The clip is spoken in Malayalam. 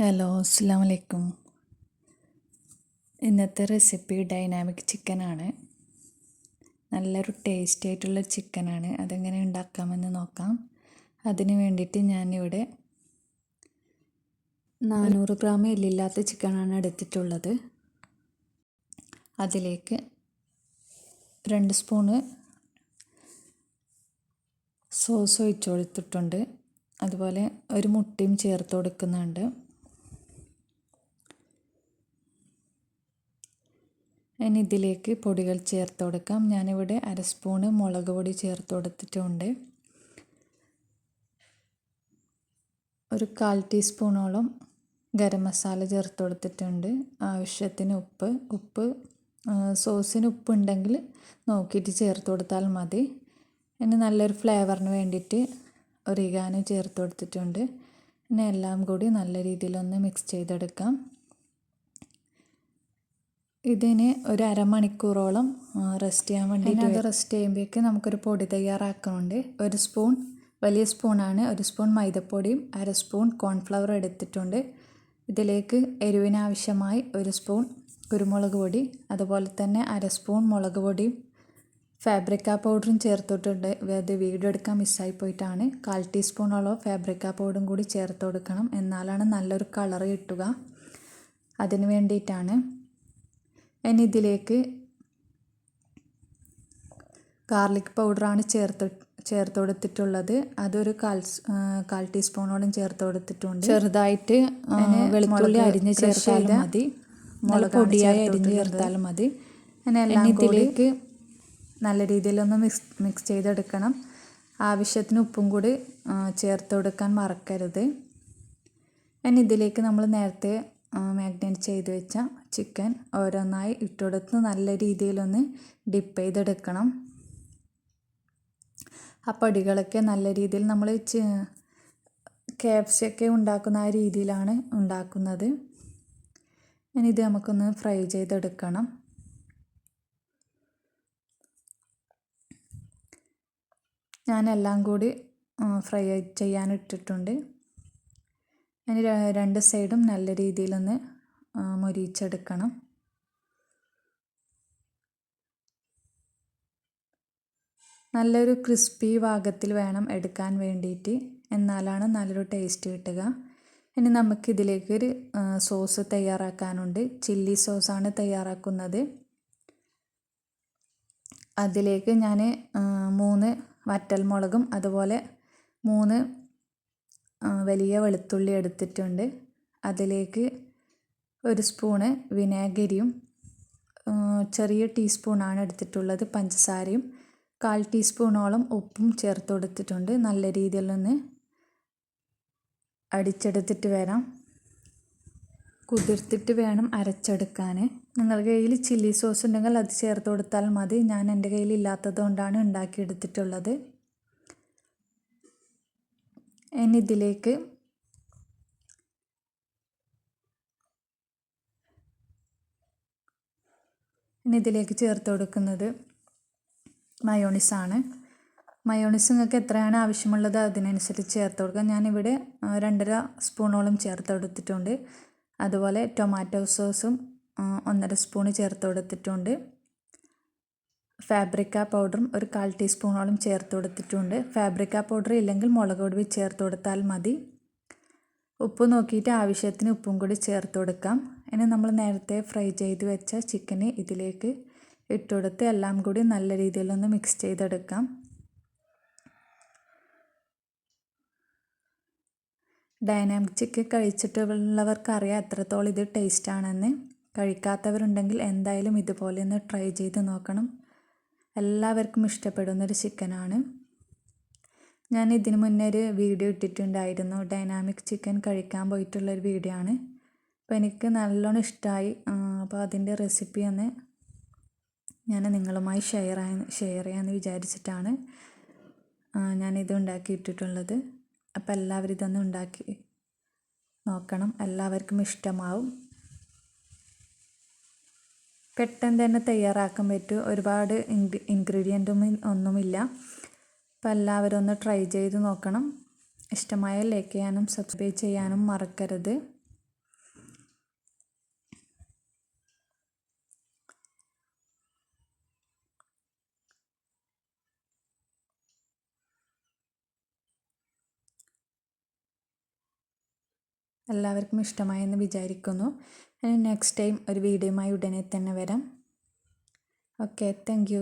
ഹലോ അസ്സാം വലൈക്കും ഇന്നത്തെ റെസിപ്പി ഡൈനാമിക് ചിക്കനാണ്. നല്ലൊരു ടേസ്റ്റി ആയിട്ടുള്ള ചിക്കനാണ്. അതെങ്ങനെ ഉണ്ടാക്കാമെന്ന് നോക്കാം. അതിന് വേണ്ടിയിട്ട് ഞാനിവിടെ നാനൂറ് ഗ്രാം എല്ലില്ലാത്ത ചിക്കനാണ് എടുത്തിട്ടുള്ളത്. അതിലേക്ക് രണ്ട് സ്പൂണ് സോസ് ഒഴിച്ചു കൊടുത്തിട്ടുണ്ട്. അതുപോലെ ഒരു മുട്ടയും ചേർത്ത് കൊടുക്കുന്നുണ്ട്. ഇനി ഇതിലേക്ക് പൊടികൾ ചേർത്ത് കൊടുക്കാം. ഞാനിവിടെ അര സ്പൂണ് മുളക് പൊടി ചേർത്ത് കൊടുത്തിട്ടുണ്ട്. ഒരു കാൽ ടീസ്പൂണോളം ഗരം മസാല ചേർത്ത് കൊടുത്തിട്ടുണ്ട്. ആവശ്യത്തിന് ഉപ്പ് ഉപ്പ് സോസിന് ഉപ്പ് ഉണ്ടെങ്കിൽ നോക്കിയിട്ട് ചേർത്ത് കൊടുത്താൽ മതി. ഇനി നല്ലൊരു ഫ്ലേവറിന് വേണ്ടിയിട്ട് ഒറിഗാനോ ചേർത്ത് കൊടുത്തിട്ടുണ്ട്. ഇനി എല്ലാം കൂടി നല്ല രീതിയിലൊന്ന് മിക്സ് ചെയ്തെടുക്കാം. ഇതിന് ഒരു അരമണിക്കൂറോളം റെസ്റ്റ് ചെയ്യാൻ വേണ്ടിയിട്ട് അത് റെസ്റ്റ് ചെയ്യുമ്പോഴേക്ക് നമുക്കൊരു പൊടി തയ്യാറാക്കുന്നുണ്ട് ഒരു സ്പൂൺ വലിയ സ്പൂണാണ് ഒരു സ്പൂൺ മൈദപ്പൊടിയും അര സ്പൂൺ കോൺഫ്ലവർ എടുത്തിട്ടുണ്ട്. ഇതിലേക്ക് എരിവിനാവശ്യമായി ഒരു സ്പൂൺ കുരുമുളക് പൊടി അതുപോലെ തന്നെ അര സ്പൂൺ മുളക് പൊടിയും ഫാബ്രിക്ക പൗഡറും ചേർത്തിട്ടുണ്ട്. അത് വീഡിയോ എടുക്കാൻ മിസ്സായി പോയിട്ടാണ്. കാൽ ടീസ്പൂണോളം ഫാബ്രിക്ക പൗഡറും കൂടി ചേർത്ത് കൊടുക്കണം. എന്നാലാണ് നല്ലൊരു കളർ കിട്ടുക. അതിന് വേണ്ടിയിട്ടാണ് ഇനി ഇതിലേക്ക് ഗാർലിക് പൗഡറാണ് ചേർത്ത് ചേർത്ത് കൊടുത്തിട്ടുള്ളത്. അതൊരു കാൽ കാൽ ടീസ്പൂണോളം ചേർത്ത് കൊടുത്തിട്ടുണ്ട്. ചെറുതായിട്ട് വെളുത്തുള്ളി അരിഞ്ഞ് ചേർത്താലും മതി. മുളക് പൊടിയായി അരിഞ്ഞ് ചേർത്താലും മതി. അങ്ങനെ എല്ലാം ഇതിലേക്ക് നല്ല രീതിയിലൊന്ന് മിക്സ് മിക്സ് ചെയ്തെടുക്കണം. ആവശ്യത്തിന് ഉപ്പും കൂടി ചേർത്ത് കൊടുക്കാൻ മറക്കരുത്. ഇനി ഇതിലേക്ക് നമ്മൾ നേരത്തെ മാഗ്നേറ്റ് ചെയ്ത് വെച്ച ചിക്കൻ ഓരോന്നായി ഇട്ടുകൊടുത്ത് നല്ല രീതിയിലൊന്ന് ഡിപ്പ് ചെയ്തെടുക്കണം. ആ പൊടികളൊക്കെ നല്ല രീതിയിൽ നമ്മൾ ഒക്കെ ഉണ്ടാക്കുന്ന ആ രീതിയിലാണ് ഉണ്ടാക്കുന്നത്. ഇനി ഇത് നമുക്കൊന്ന് ഫ്രൈ ചെയ്തെടുക്കണം. എല്ലാം കൂടി ഫ്രൈ ചെയ്യാൻ ഇട്ടിട്ടുണ്ട്. അതിന് രണ്ട് സൈഡും നല്ല രീതിയിലൊന്ന് മൊരിച്ചെടുക്കണം. നല്ലൊരു ക്രിസ്പി ഭാഗത്തിൽ വേണം എടുക്കാൻ വേണ്ടിയിട്ട്. എന്നാലാണ് നല്ലൊരു ടേസ്റ്റ് കിട്ടുക. ഇനി നമുക്കിതിലേക്കൊരു സോസ് തയ്യാറാക്കാനുണ്ട്. ചില്ലി സോസാണ് തയ്യാറാക്കുന്നത്. അതിലേക്ക് ഞാൻ മൂന്ന് വറ്റൽമുളകും അതുപോലെ മൂന്ന് വലിയ വെളുത്തുള്ളി എടുത്തിട്ടുണ്ട്. അതിലേക്ക് ഒരു സ്പൂണ് വിനാഗിരിയും ചെറിയ ടീസ്പൂണാണ് എടുത്തിട്ടുള്ളത് പഞ്ചസാരയും. കാൽ ടീസ്പൂണോളം ഉപ്പും ചേർത്ത് കൊടുത്തിട്ടുണ്ട്. നല്ല രീതിയിലൊന്ന് അടിച്ചെടുത്തിട്ട് വരാം. കുതിർത്തിട്ട് വേണം അരച്ചെടുക്കാൻ. നിങ്ങളുടെ കയ്യിൽ ചില്ലി സോസ് ഉണ്ടെങ്കിൽ അത് ചേർത്ത് കൊടുത്താൽ മതി. ഞാൻ എന്റെ കയ്യിൽ ഇല്ലാത്തത് കൊണ്ടാണ് ഉണ്ടാക്കിയെടുത്തിട്ടുള്ളത്. ഇനി ഇതിലേക്ക് ഇനി ഇതിലേക്ക് ചേർത്ത് കൊടുക്കുന്നത് മയോണിസാണ് മയോണിസ് നിങ്ങൾക്ക് എത്രയാണ് ആവശ്യമുള്ളത് അതിനനുസരിച്ച് ചേർത്ത് കൊടുക്കുക ഞാനിവിടെ രണ്ടര സ്പൂണോളം ചേർത്ത് കൊടുത്തിട്ടുണ്ട്. അതുപോലെ ടൊമാറ്റോ സോസും ഒന്നര സ്പൂണ് ചേർത്ത് കൊടുത്തിട്ടുണ്ട്. ഫാബ്രിക്ക പൗഡറും ഒരു കാൽ ടീസ്പൂണോളം ചേർത്ത് കൊടുത്തിട്ടുണ്ട്. ഫാബ്രിക്ക പൗഡർ ഇല്ലെങ്കിൽ മുളക് പൊടി ചേർത്ത് കൊടുത്താൽ മതി. ഉപ്പ് നോക്കിയിട്ട് ആവശ്യത്തിന് ഉപ്പും കൂടി ചേർത്ത് കൊടുക്കാം. ഇനി നമ്മൾ നേരത്തെ ഫ്രൈ ചെയ്ത് വെച്ച ചിക്കന് ഇതിലേക്ക് ഇട്ടുകൊടുത്ത് എല്ലാം കൂടി നല്ല രീതിയിലൊന്ന് മിക്സ് ചെയ്തെടുക്കാം. ഡൈനാമിക് ചിക്കൻ കഴിച്ചിട്ടുള്ളവർക്കറിയാം എത്രത്തോളം ഇത് ടേസ്റ്റാണെന്ന് കഴിക്കാത്തവരുണ്ടെങ്കിൽ എന്തായാലും ഇതുപോലെ ഒന്ന് ട്രൈ ചെയ്ത് നോക്കണം. എല്ലാവർക്കും ഇഷ്ടപ്പെടുന്നൊരു ചിക്കനാണ്. ഞാൻ ഇതിനു മുന്നേ ഒരു വീഡിയോ ഇട്ടിട്ടുണ്ടായിരുന്നു. ഡൈനാമിക് ചിക്കൻ കഴിക്കാൻ പോയിട്ടുള്ളൊരു വീഡിയോ ആണ്. അപ്പോൾ എനിക്ക് നല്ലോണം ഇഷ്ടമായി അപ്പോൾ അതിന്റെ റെസിപ്പി ഒന്ന് ഞാൻ നിങ്ങളുമായി ഷെയർ ഷെയർ ചെയ്യാമെന്ന് വിചാരിച്ചിട്ടാണ് ഞാനിത് ഉണ്ടാക്കിയിട്ടിട്ടുള്ളത് അപ്പോൾ എല്ലാവരും ഇതൊന്ന് ഉണ്ടാക്കി നോക്കണം. എല്ലാവർക്കും ഇഷ്ടമാവും. പെട്ടെന്ന് തന്നെ തയ്യാറാക്കാൻ പറ്റും. ഒരുപാട് ഇൻഗ്രീഡിയന്റും ഒന്നുമില്ല. അപ്പോൾ എല്ലാവരും ഒന്ന് ട്രൈ ചെയ്ത് നോക്കണം. ഇഷ്ടമായ ലൈക്ക് ചെയ്യാനും സബ്സ്ക്രൈബ് ചെയ്യാനും മറക്കരുത്. എല്ലാവർക്കും ഇഷ്ടമായെന്ന് വിചാരിക്കുന്നു. നെക്സ്റ്റ് ടൈം ഒരു വീഡിയോയുമായി ഉടനെ തന്നെ വരാം. Okay thank